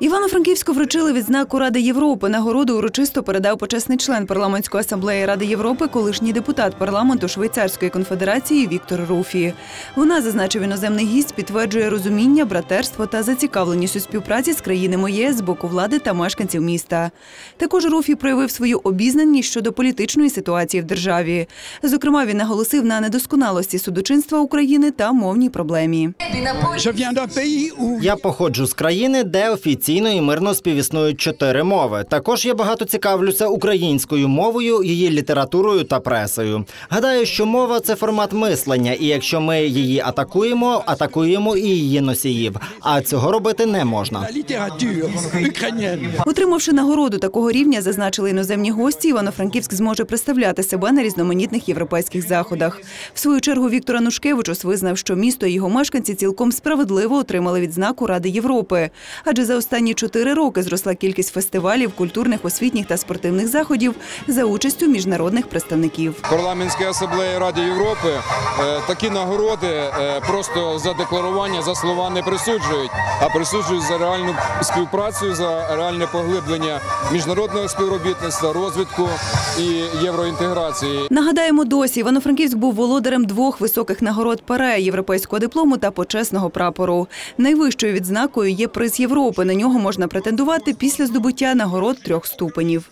Івано-Франківську вручили відзнаку Ради Європи. Нагороду урочисто передав почесний член парламентської асамблеї Ради Європи, колишній депутат парламенту Швейцарської конфедерації Віктор Руфі. Вона, зазначив іноземний гість, підтверджує розуміння, братерство та зацікавленість у співпраці з країнами ЄС з боку влади та мешканців міста. Також Руфі проявив свою обізнаність щодо політичної ситуації в державі. Зокрема, він наголосив на недосконалості судочинства України та мовній проблемі. Я походжу з країни, де офіційно і мирно співіснують чотири мови. Також я багато цікавлюся українською мовою, її літературою та пресою. Гадаю, що мова це формат мислення, і якщо ми її атакуємо, атакуємо і її носіїв. А цього робити не можна. Отримавши нагороду такого рівня, зазначили іноземні гості, Івано-Франківськ зможе представляти себе на різноманітних європейських заходах. В свою чергу Віктор Анушкевичус визнав, що місто і його мешканці цілком справедливо отримали відзнаку Ради Європи. Адже за останні чотири роки зросла кількість фестивалів, культурних, освітніх та спортивних заходів за участю міжнародних представників. Парламентської асамблеї Ради Європи е, такі нагороди е, просто за декларування, за слова не присуджують, а присуджують за реальну співпрацю, за реальне поглиблення міжнародного співробітництва, розвитку і євроінтеграції. Нагадаємо, досі Івано-Франківськ був володарем двох високих нагород ПАРЕ – європейського диплому та почесного прапору. Найвищою відзнакою є приз Європи. На нього можна претендувати після здобуття нагород трьох ступенів.